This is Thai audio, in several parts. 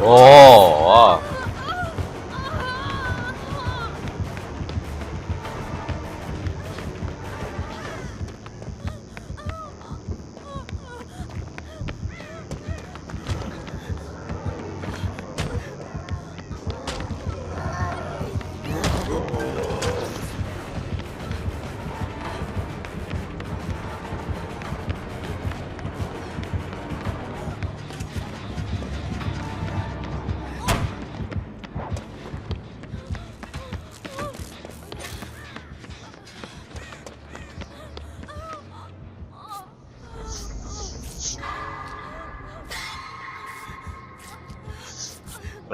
โ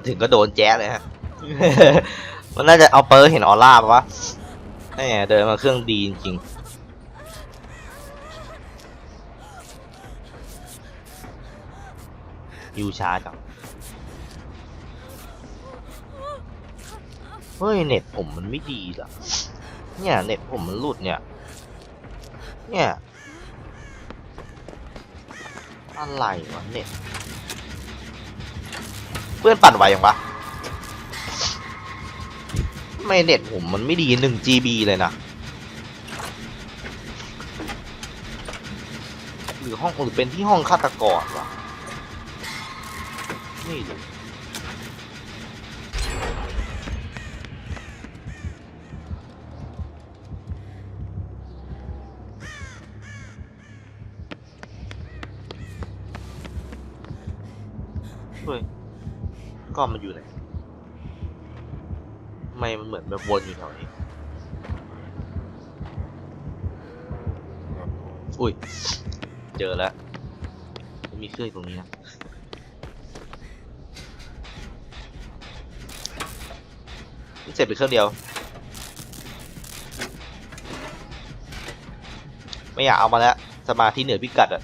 ถึงก็โดนแจ๊ะเลยฮะ มันน่าจะเอาเปิร์เห็นออร่าปะวะแหมเดินมาเครื่องดีจริงยูช้าจัง เฮ้ยเน็ตผมมันไม่ดีเหรอเนี่ยเน็ตผมมันหลุดเนี่ย เนี่ย อะไรวะเน็ต พื่อนปั่นไวยังปะไม่เน็ตผมมันไม่ดีหนึ่ง GB เลยนะหรือห้องหรือเป็นที่ห้องฆาตกรวะนี่ดูเฮ้ย กล้องมันอยู่ไหนทำไมมันเหมือนแบบวนอยู่แถวนี้ อุ้ย เจอแล้ว มีเครื่องตรงนี้นะนี่เสร็จไปเครื่องเดียว ไม่อยากเอามาแล้ว สมาธิเหนือพิกัดอะ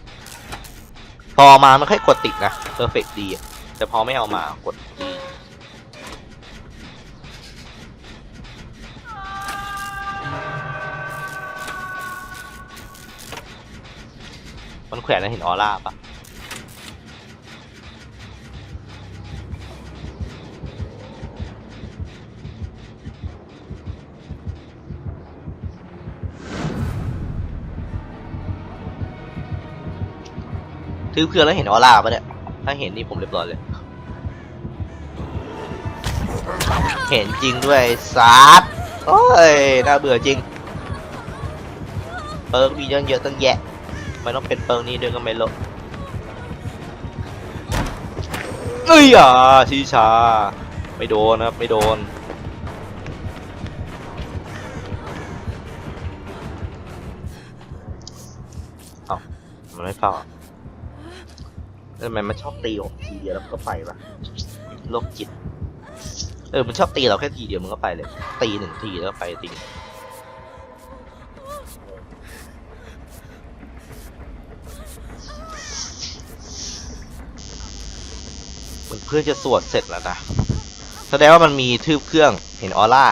พอมามันค่อยกดติดนะเพอร์เฟกดีอะ แต่พอไม่เอามากดดีมันแขวนแล้วเห็นออร่าปะถือเครื่องแล้วเห็นออร่าปะเนี่ย ถ้าเห็นนี่ผมเรียบร้อยเลย เห็นจริงด้วยซาดโอ้ยน่าเบื่อจริง เปิร์กมีเยอะเยอะตั้งแยะไม่ต้องเป็นเปิร์กนี้ด้วยก็ไม่ลบเอ้ยอะชีชา ไม่โดนนะครับ ไม่โดนเอ้ามันไม่เฝ้าทำไมมันชอบตีผมทีเดียวแล้วก็ไปวะโรคจิต เออ มันชอบตีเราแค่ทีเดียวมันก็ไปเลย ตีหนึ่งทีแล้วก็ไปจริงมือนเพื่อนจะสวดเสร็จแล้วนะ แสดงว่ามันมีทืบเครื่องเห็นออร่า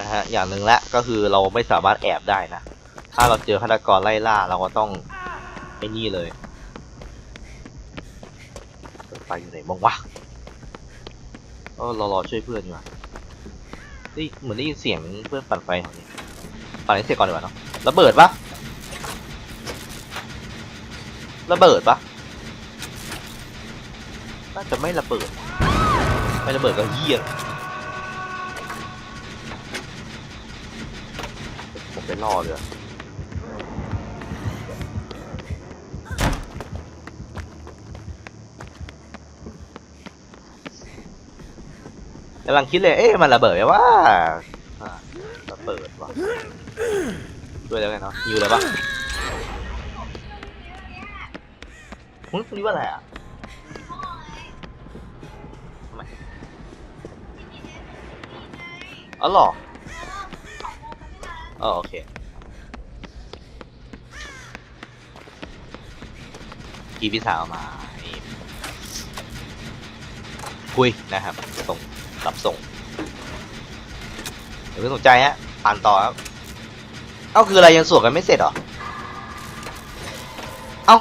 นะฮะ อย่างหนึ่งและก็คือเราไม่สามารถแอบได้นะ ถ้าเราเจอฆาตกรไล่ล่าเราก็ต้องไอ้นี่เลย ไปอยู่ไหนบ้างวะ เออเรารอช่วยเพื่อนดีกว่านี่เหมือนได้ยินเสียงเพื่อนปั่นไฟแถวนี้ปั่นให้เสร็จก่อนดีกว่าเนาะระเบิดปะระเบิดปะน่าจะไม่ระเบิด ไม่ระเบิดก็เหี้ยผมไปล่อเลย กำลังคิดเลย เอ๊ะมันระเบิดไหมว่าระเบิดว่ะด้วยแล้วกันเนาะอยู่แล้วปะหุ้ยตรงนี้ว่าอะไรอะทำไมอ๋อเหรออ๋อโอเคกีพี่สาวมาคุยนะครับส่ง รับส่งเดี๋ยวไม่สนใจฮะอ่านต่อครับเอ้าคืออะไรยังสวดกันไม่เสร็จหรอเอ้า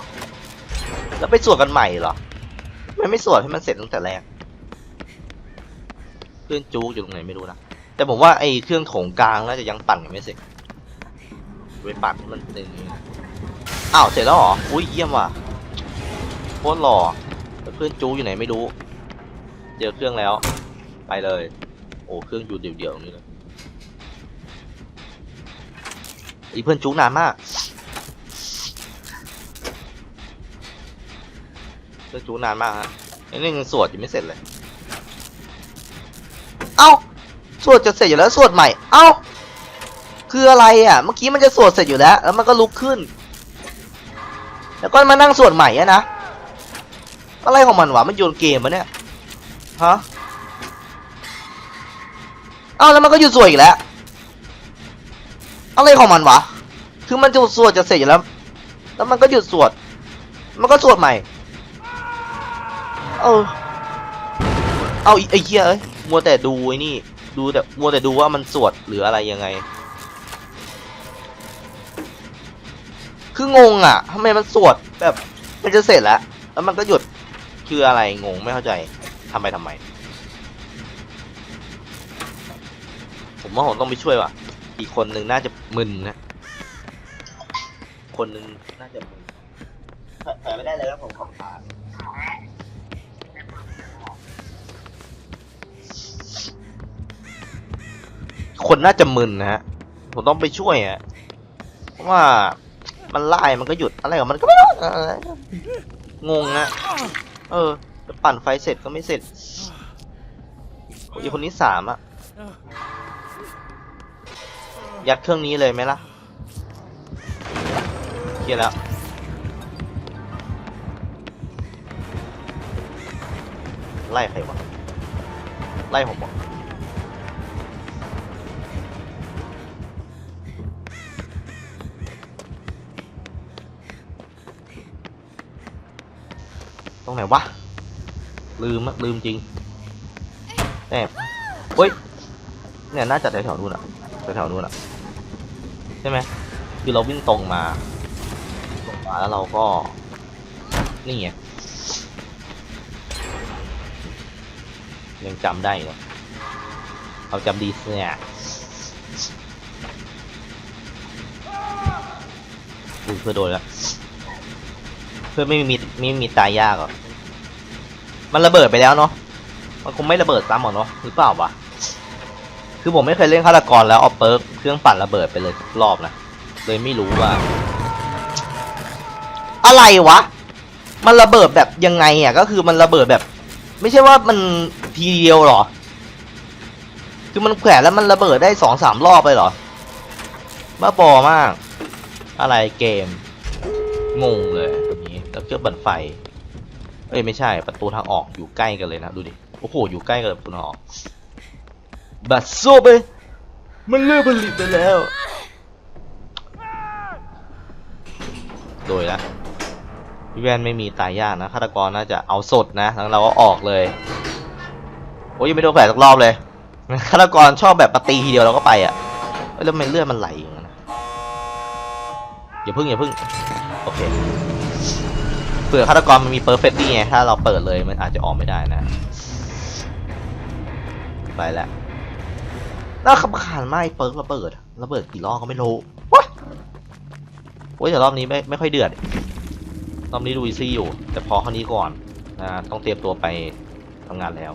แล้วไปสวดกันใหม่เหรอทำไม่ไม่สวดให้มันเสร็จตั้งแต่แรกเพื่อนจู๊กอยู่ตรงไหนไม่รู้นะแต่ผมว่าไอ้เครื่องโถงกลางน่าจะยังปั่นยังไม่เสร็จไปปั่นมันเป็นอย่างนี้อ้าวเสร็จแล้วเหรออุ้ยเยี่ยมว่ะโคตรหล่อแต่เพื่อนจู๊กอยู่ไหนไม่รู้ เจอเครื่องแล้ว ไปเลย โอ้เครื่องอยู่เดี่ยวๆนี้เลยอีเพื่อนจู๊กนานมากเพื่อนจู๊กนานมากฮะยังนี่ยังสวดยังไม่เสร็จเลย เอ้าสวดจะเสร็จอยู่แล้วสวดใหม่ เอ้า คืออะไรอะ เมื่อกี้มันจะสวดเสร็จอยู่แล้ว แล้วมันก็ลุกขึ้น แล้วก็มานั่งสวดใหม่อะนะ อะไรของมันวะ มันโยนเกมมะเนี่ย ฮะ เอ้าแล้วมันก็หยุดสวดอีกแล้ว อะไรของมันวะ คือมันจะสวดจะเสร็จอยู่แล้ว แล้วมันก็หยุดสวด มันก็สวดใหม่ เออ เอาไอ้เหี้ยเอ้ย มัวแต่ดูไอ้นี่ ดูแต่ มัวแต่ดูว่ามันสวดหรืออะไรยังไง คืองงอะทำไมมันสวดแบบ มันจะเสร็จแล้ว แล้วมันก็หยุด คืออะไรงงไม่เข้าใจทำไปทำไม ผมว่าผมต้องไปช่วยว่ะ อีกคนหนึ่งน่าจะมึนนะ คนหนึ่งน่าจะมึนแผลไม่ได้เลยครับผมขอบขาคนน่าจะมึนนะฮะ ผมต้องไปช่วยอะเพราะว่ามันไล่มันก็หยุดอะไรกับมันก็ไม่รู้งงนะ เออจะปั่นไฟเสร็จก็ไม่เสร็จอีกคนนี้สามอะ ยัดเครื่องนี้เลยไหมล่ะเคลียร์แล้วไล่ใครวะไล่ผมบอกตรงไหนวะ ลืมอะลืมจริงแอบเฮ้ย เนี่ย น่าจะแถวๆนู้นอะ แถวๆนู้นอะใช่ไหมคือเราวิ่งตรงมาตรงมาแล้วเราก็ นี่ไงยังจำได้อยู่เราจำดีเนี่ยอุ้ยเพื่อโดนแล้วเพื่อไม่มีไม่มีตายยากหรอมันระเบิดไปแล้วเนาะมันคงไม่ระเบิดซ้ำหรอเนาะหรือเปล่าวะ คือผมไม่เคยเล่นฆาตกรแล้วเอาเปิร์กเครื่องปั่นระเบิดไปเลยสักรอบนะเลยไม่รู้ว่า อะไรวะ มันระเบิดแบบยังไงอะก็คือมันระเบิดแบบ ไม่ใช่ว่ามันทีเดียวหรอ คือมันแขวนแล้วมันระเบิดได้สองสามรอบไปหรอบ้าบอมาก อะไรเกมงงเลยแบบนี้แล้วเครื่องบันไฟ เอ้ยไม่ใช่ประตูทางออกอยู่ใกล้กันเลยนะดูดิโอ้โหอยู่ใกล้กันเลยประตูทางออก บัสโซไปมันเลิกผลิตไปแล้ว โดยละพี่แวนไม่มีตายยากนะฆาตกรน่าจะเอาสดนะแล้วเราก็ออกเลย โอ้ยยังไม่โดนแผลสักรอบเลยฆาตกรชอบแบบปตีทีเดียวเราก็ไปอะแล้วทำไมเลือดมันไหลอย่างนั้นนะอย่าพึ่งอย่าพึ่งโอเคเผื่อฆาตกรมันมีเปอร์เฟกต์ดีไงถ้าเราเปิดเลยมันอาจจะออกไม่ได้นะ ไปแล้ว น่าขำขันมากไอ้เปิร์กระเบิดระเบิดกี่รอบก็ไม่รู้วะโอ้ยแต่รอบนี้ไม่ไม่ค่อยเดือด รอบนี้ดูอีซี่อยู่ แต่พอคราวนี้ก่อนนะต้องเตรียมตัวไปทำงานแล้ว